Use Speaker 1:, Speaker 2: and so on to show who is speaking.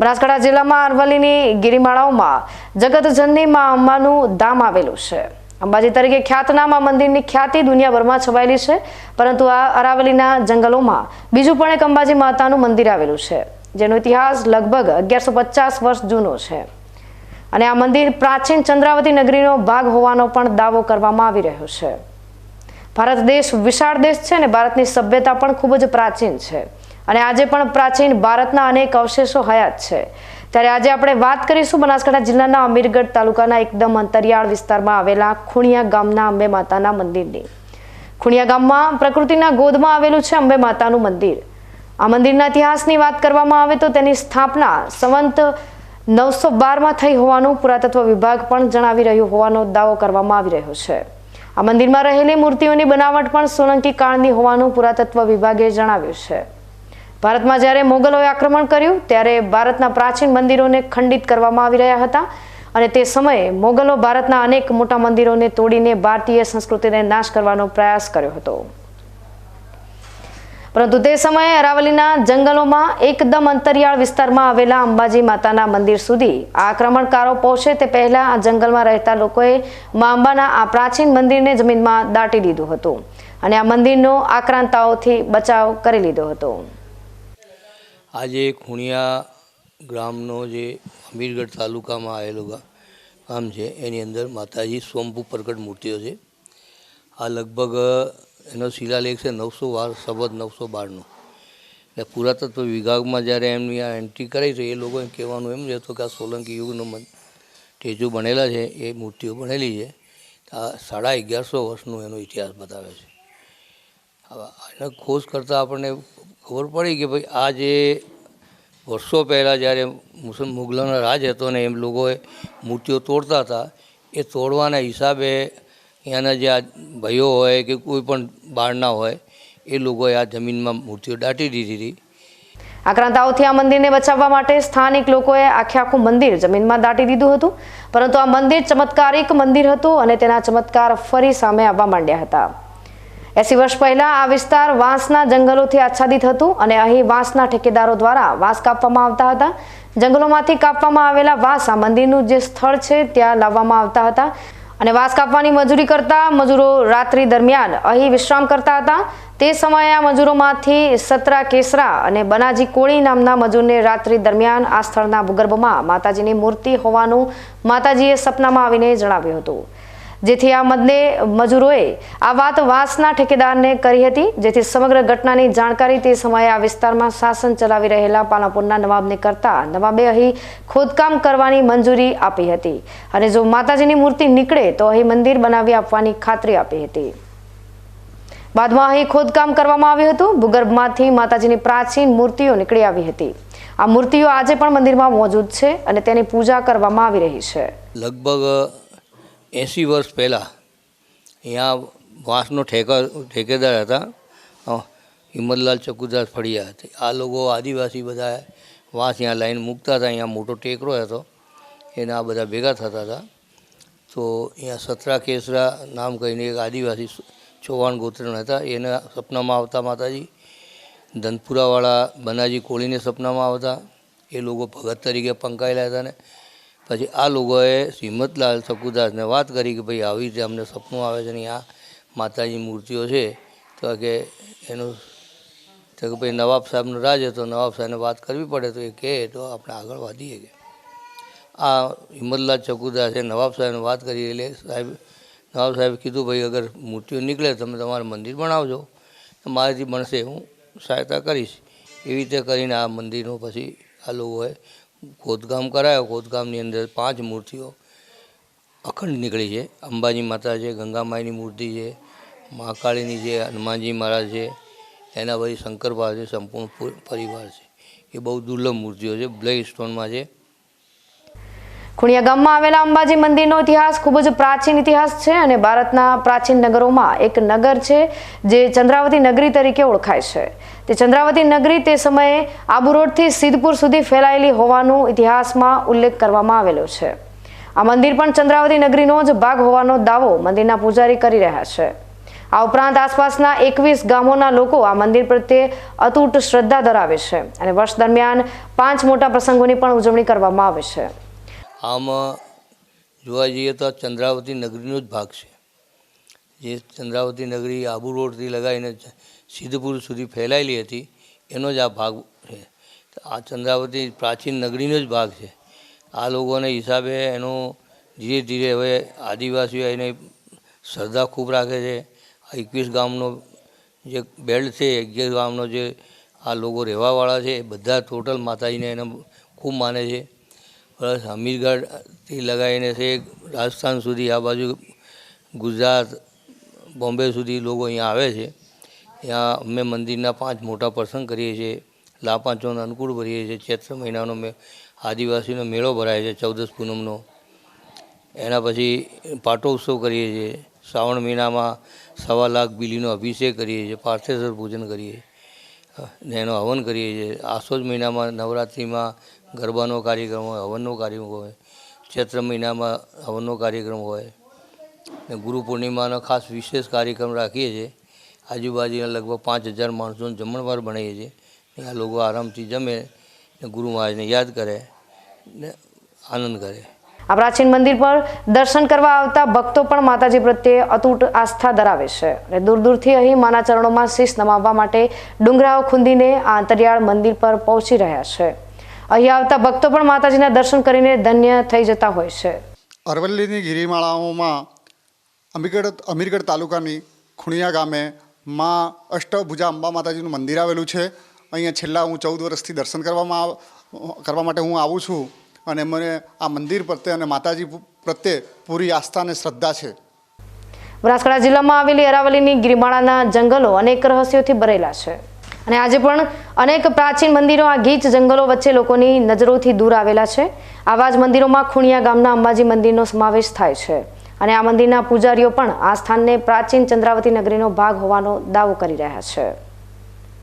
Speaker 1: બનાસકાંઠા જિલ્લામાં અરવલ્લીની ગિરિમાળાઓમાં જગતજનની મા અંબાનું ધામ આવેલું છે. અંબાજી તરીકે ખ્યાતનામા મંદિરની ખ્યાતિ દુનિયાભરમાં છવાયેલી છે, પરંતુ આ અરાવલીના જંગલોમાં બીજું પણ એક અંબાજી માતાનું મંદિર આવેલું છે, જેનો ઇતિહાસ લગભગ અગિયારસો પચાસ વર્ષ જૂનો છે. અને આ મંદિર પ્રાચીન ચંદ્રાવતી નગરીનો ભાગ હોવાનો પણ દાવો કરવામાં આવી રહ્યો છે. ભારત દેશ વિશાળ દેશ છે અને ભારતની સભ્યતા પણ ખૂબ જ પ્રાચીન છે. અને આજે પણ પ્રાચીન ભારતના અનેક અવશેષો હયાત છે. ત્યારે આજે આપણે વાત કરીશું બનાસકાંઠા જિલ્લાના અમીરગઢ તાલુકાના એકદમ અંતરિયાળ વિસ્તારમાં આવેલા ખૂણિયા ગામના અંબે માતાના મંદિરની. ખૂણિયા ગામમાં પ્રકૃતિના ગોદમાં આવેલું છે અંબે માતાનું મંદિર. આ મંદિરના ઇતિહાસની વાત કરવામાં આવે તો તેની સ્થાપના સંવંત નવસો બારમાં થઈ હોવાનું પુરાતત્વ વિભાગ પણ જણાવી રહ્યું હોવાનો દાવો કરવામાં આવી રહ્યો છે. આ મંદિરમાં રહેલી મૂર્તિઓની બનાવટ પણ સોલંકી કાળની હોવાનું પુરાતત્વ વિભાગે જણાવ્યું છે. ભારતમાં જ્યારે મોગલોએ આક્રમણ કર્યું, ત્યારે ભારતના પ્રાચીન મંદિરોને ખંડિત કરવામાં આવી રહ્યા હતા અને તે સમયે મોગલો ભારતના અનેક મોટા મંદિરોને તોડીને ભારતીય સંસ્કૃતિને નાશ કરવાનો પ્રયાસ કર્યો હતો. પરંતુ તે સમયે અરાવલીના જંગલોમાં એકદમ અંતરિયાળ વિસ્તારમાં આવેલા અંબાજી માતાના મંદિર સુધી આક્રમણકારો પહોંચે તે પહેલા આ જંગલમાં રહેતા લોકોએ મા અંબાના આ પ્રાચીન મંદિરને જમીનમાં દાટી દીધું હતું અને આ મંદિરનો આક્રાંતાઓથી બચાવ કરી લીધો હતો.
Speaker 2: આજે ખૂણિયા ગ્રામનો જે અમીરગઢ તાલુકામાં આવેલું ગામ છે, એની અંદર માતાજી સ્વયંભૂ પ્રગટ મૂર્તિઓ છે. આ લગભગ, એનો શિલાલેખ છે નવસો વાર સબદ નવસો બારનો. એટલે પુરાતત્વ વિભાગમાં જ્યારે એમની આ એન્ટ્રી કરી છે એ લોકોએ કહેવાનું એમ રહેતું કે આ સોલંકી યુગનો મન ટેજુ બનેલા છે, એ મૂર્તિઓ બનેલી છે. આ સાડા અગિયારસો વર્ષનો એનો ઇતિહાસ બતાવે છે. એને ખોજ કરતાં આપણને ખબર પડી કે ભાઈ આ જે વર્ષો પહેલાં જ્યારે મુસલ મુગલોનો રાજ હતો ને એમ લોકોએ મૂર્તિઓ તોડતા હતા, એ તોડવાના હિસાબે અહીંયાના જે આ ભાઈઓ હોય કે કોઈ પણ બાળના હોય, એ લોકોએ આ જમીનમાં મૂર્તિઓ દાટી દીધી હતી.
Speaker 1: આક્રાંતાઓથી આ મંદિરને બચાવવા માટે સ્થાનિક લોકોએ આખે આખું મંદિર જમીનમાં દાટી દીધું હતું, પરંતુ આ મંદિર ચમત્કારિક મંદિર હતું અને તેના ચમત્કાર ફરી સામે આવવા માંડ્યા હતા. એસી વર્ષ પહેલા આ વિસ્તાર વાંસના જંગલોથી આચ્છાદિત હતું અને અહીં વાંસના ઠેકેદારો દ્વારા વાંસ કાપવામાં આવતા હતા. જંગલોમાંથી કાપવામાં આવેલા વાંસ આ મંદિરનું જે સ્થળ છે, ત્યાં લાવવામાં આવતા હતા. અને વાંસ કાપવાની મજૂરી કરતા મજૂરો રાત્રિ દરમિયાન અહીં વિશ્રામ કરતા હતા. તે સમયે આ મજૂરોમાંથી સતરા કેસરા અને બનાજી કોળી નામના મજૂરને રાત્રિ દરમિયાન આ સ્થળના ભૂગર્ભમાં માતાજીની મૂર્તિ હોવાનું માતાજીએ સપનામાં આવીને જણાવ્યું હતું. જેથી આ મદને મજૂરોએ આ વાત વાંસના ઠેકેદારને કરી હતી. જેથી સમગ્ર ઘટનાની જાણકારી તે સમયે આ વિસ્તારમાં શાસન ચલાવી રહેલા પાલનપુરના નવાબને કરતા નવાબે અહીં ખોદકામ કરવાની મંજૂરી આપી હતી. અને જો માતાજીની મૂર્તિ નીકળે તો અહીં મંદિર બનાવી આપવાની ખાતરી આપી હતી. બાદમાં અહીં ખોદકામ કરવામાં આવ્યું હતું. ભૂગર્ભમાંથી માતાજીની પ્રાચીન મૂર્તિઓ નીકળી આવી હતી. આ મૂર્તિઓ આજે પણ મંદિરમાં મોજૂદ છે અને તેની પૂજા કરવામાં આવી રહી છે.
Speaker 2: લગભગ એંસી વર્ષ પહેલાં અહીંયા વાંસનો ઠેકા, ઠેકેદાર હતા. હિંમતલાલ ચકુદાસ ફળિયા હતા. આ લોકો આદિવાસી બધા વાંસ અહીંયા લાઈન મૂકતા હતા. અહીંયા મોટો ટેકરો હતો. એના આ બધા ભેગા થતા હતા. તો અહીંયા સતરા કેસરા નામ કહીને એક આદિવાસી ચૌહાણ ગોત્રના હતા. એના સપનામાં આવતા માતાજી ધનપુરાવાળા બનાજી કોળીને સપનામાં આવતા. એ લોકો ભગત તરીકે પંકાયેલા હતા ને. પછી આ લોકોએ શ્રીમદલાલ શકુદાસને વાત કરી કે ભાઈ આવી રીતે અમને સપનું આવે છે ને આ માતાજી મૂર્તિઓ છે, તો કે એનું, તો કે ભાઈ નવાબ સાહેબનો રાજ હતો, નવાબ સાહેબને વાત કરવી પડે તો એ કહે, તો આપણે આગળ વધીએ કે. આ હિંમતલાલ ચકુદાસે નવાબ સાહેબને વાત કરી એટલે સાહેબ, નવાબ સાહેબે કીધું, ભાઈ અગર મૂર્તિઓ નીકળે તમે તમારું મંદિર બનાવજો. તો મારાથી બનશે, હું સહાયતા કરીશ. એવી રીતે કરીને આ મંદિરનું પછી આ લોકોએ ખોદકામ કરાયો. ખોદકામની અંદર પાંચ મૂર્તિઓ અખંડ નીકળી છે. અંબાજી માતા છે, ગંગામાઈની મૂર્તિ છે મહાકાળીની છે, હનુમાનજી મહારાજ છે, એના પછી શંકર છે, સંપૂર્ણ પરિવાર છે. એ બહુ દુર્લભ મૂર્તિઓ છે. બ્લેક સ્ટોનમાં છે.
Speaker 1: ખુણિયા ગામમાં આવેલા અંબાજી મંદિરનો ઇતિહાસ ખૂબ જ પ્રાચીન ઇતિહાસ છે અને ભારતના પ્રાચીન નગરોમાં એક નગર છે, જે ચંદ્રાવતી નગરી તરીકે ઓળખાય છે. તે ચંદ્રાવતી નગરી તે સમયે આબુ રોડથી સિદ્ધપુર સુધી ફેલાયેલી હોવાનું ઇતિહાસમાં ઉલ્લેખ કરવામાં આવેલો છે. આ મંદિર પણ ચંદ્રાવતી નગરીનો જ ભાગ હોવાનો દાવો મંદિરના પૂજારી કરી રહ્યા છે. આ ઉપરાંત આસપાસના એકવીસ ગામોના લોકો આ મંદિર પ્રત્યે અતૂટ શ્રદ્ધા ધરાવે છે અને વર્ષ દરમિયાન પાંચ મોટા પ્રસંગોની પણ ઉજવણી કરવામાં આવે છે.
Speaker 2: આમાં જોવા જઈએ તો આ ચંદ્રાવતી નગરીનો જ ભાગ છે. જે ચંદ્રાવતી નગરી આબુ રોડથી લગાવીને સિદ્ધપુર સુધી ફેલાયેલી હતી, એનો જ આ ભાગ છે. આ ચંદ્રાવતી પ્રાચીન નગરીનો જ ભાગ છે. આ લોકોને હિસાબે એનો ધીરે ધીરે હવે આદિવાસીઓ એને શ્રદ્ધા ખૂબ રાખે છે. આ એકવીસ ગામનો જે બેલ્ટ છે એકવીસ ગામનો જે આ લોકો રહેવાવાળા છે, એ બધા ટોટલ માતાજીને એને ખૂબ માને છે. પ્લસ હમીરગઢથી લગાવીને છે રાજસ્થાન સુધી આ બાજુ ગુજરાત, બોમ્બે સુધી લોકો અહીંયા આવે છે. ત્યાં અમે મંદિરના પાંચ મોટા પ્રસંગ કરીએ છીએ. લાપાંચોનો, અનુકૂળ ભરીએ છીએ. ચૈત્ર મહિનાનો મે આદિવાસીનો મેળો ભરાય છે, ચૌદસ પૂનમનો. એના પછી પાટોત્સવ કરીએ છીએ. શ્રાવણ મહિનામાં સવા લાખ બિલીનો અભિષેક કરીએ છીએ, પાર્થેશ્વર પૂજન કરીએ. ને એનો હવન કરીએ છીએ. આસોજ મહિનામાં નવરાત્રિમાં ગરબાનો કાર્યક્રમ હોય, હવનનો કાર્યક્રમ હોય, ચૈત્ર મહિનામાં હવનનો કાર્યક્રમ હોય. ને ગુરુ પૂર્ણિમાનો ખાસ વિશેષ કાર્યક્રમ રાખીએ છીએ. આજુબાજુના લગભગ પાંચ હજાર માણસોને જમણવાર બનાવીએ છીએ. આ લોકો આરામથી જમે ને ગુરુ મહારાજને યાદ કરે ને આનંદ કરે.
Speaker 1: આ પ્રાચીન મંદિર પર દર્શન કરવા આવતા ભક્તો પણ માતાજી પ્રત્યે અતૂટ આસ્થા ધરાવે છે અને દૂર દૂરથી અહીં માના ચરણોમાં શીશ નમાવવા માટે ડુંગરાઓ ખૂંદીને આ અંતરિયાળ મંદિર પર પહોંચી રહ્યા છે. અહીં આવતા ભક્તો પણ માતાજીના દર્શન કરીને ધન્ય થઈ જતા હોય છે.
Speaker 3: અરવલ્લીની ગિરિમાળાઓમાં અમીરગઢ અમીરગઢ તાલુકાની ખુણિયા ગામે માં અષ્ટભુજા અંબા માતાજીનું મંદિર આવેલું છે. અહીંયા છેલ્લા હું ચૌદ વર્ષથી દર્શન કરવામાં આવ- કરવા માટે હું આવું છું અને મને આ મંદિર પ્રત્યે અને માતાજી પ્રત્યે પૂરી આસ્થા અને શ્રદ્ધા છે.
Speaker 1: બનાસકાંઠા જિલ્લામાં આવેલી અરાવલીની ગિરિમાળાના જંગલો અનેક રહસ્યોથી ભરેલા છે. અને આજે પણ અનેક પ્રાચીન મંદિરો આ ગીચ જંગલો વચ્ચે લોકોની નજરોથી દૂર આવેલા છે. આવા જ મંદિરોમાં ખુણિયા ગામના અંબાજી મંદિરનો સમાવેશ થાય છે. અને આ મંદિરના પૂજારીઓ પણ આ સ્થાનને પ્રાચીન ચંદ્રાવતી નગરીનો ભાગ હોવાનો દાવો કરી રહ્યા છે.